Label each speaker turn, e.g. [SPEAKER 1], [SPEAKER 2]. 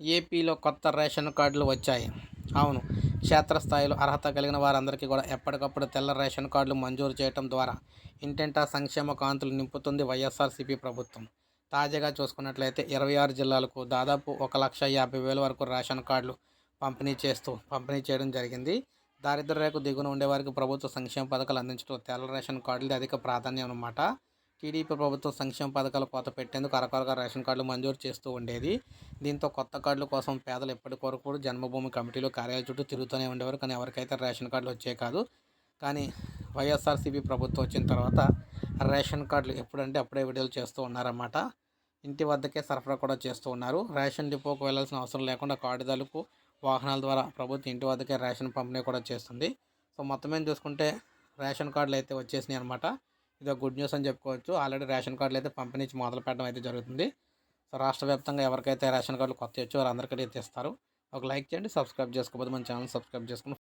[SPEAKER 1] ఏపీలో కొత్త రేషన్ కార్డులు వచ్చాయి. అవును క్షేత్రస్థాయిలో అర్హత కలిగిన వారందరికీ కూడా ఎప్పటికప్పుడు తెల్ల రేషన్ కార్డులు మంజూరు చేయడం ద్వారా ఇంటింటా సంక్షేమ కాంతులు నింపుతుంది వైఎస్ఆర్సీపీ ప్రభుత్వం. తాజాగా చూసుకున్నట్లయితే ఇరవై ఆరు జిల్లాలకు దాదాపు ఒక లక్ష యాభై వేల వరకు రేషన్ కార్డులు పంపిణీ చేస్తూ పంపిణీ చేయడం జరిగింది. దారిద్ర రేఖ దిగున ఉండేవారికి ప్రభుత్వ సంక్షేమ పథకాలు అందించడం తెల్ల రేషన్ కార్డులది అధిక ప్రాధాన్యం అన్నమాట. టీడీపీ ప్రభుత్వం సంక్షేమ పథకాలు కోత పెట్టేందుకు అరకొరగా రేషన్ కార్డులు మంజూరు చేస్తూ ఉండేది. దీంతో కొత్త కార్డుల కోసం పేదలు ఎప్పటి వరకు కూడా జన్మభూమి కమిటీలు కార్యాలయ చుట్టూ తిరుగుతూనే ఉండేవారు. కానీ ఎవరికైతే రేషన్ కార్డులు వచ్చే కాదు కానీ వైఎస్ఆర్సీపీ ప్రభుత్వం వచ్చిన తర్వాత రేషన్ కార్డులు ఎప్పుడంటే అప్పుడే విడుదల చేస్తూ ఉన్నారన్నమాట. ఇంటి వద్దకే సరఫరా కూడా చేస్తూ ఉన్నారు. రేషన్ డిపోకు వెళ్ళాల్సిన అవసరం లేకుండా కార్డుదారులకు వాహనాల ద్వారా ప్రభుత్వం ఇంటి వద్దకే రేషన్ పంపిణీ కూడా చేస్తుంది. సో మొత్తం మీద చూసుకుంటే రేషన్ కార్డులు అయితే వచ్చేసినాయి అనమాట ఇది ఒక గుడ్ న్యూస్ అని చెప్పుకోవచ్చు. ఆల్రెడీ రేషన్ కార్డులు అయితే పంపిణీ మొదలు పెట్టడం అయితే జరుగుతుంది. సో రాష్ట్ర వ్యాప్తంగా ఎవరికైతే రేషన్ కార్డులు కొత్త వచ్చో వారందరికీ అయితే ఇస్తారు. ఒక లైక్ చేయండి సబ్స్క్రైబ్ చేసుకోకపోతే మన ఛానల్ సబ్స్క్రైబ్ చేసుకుని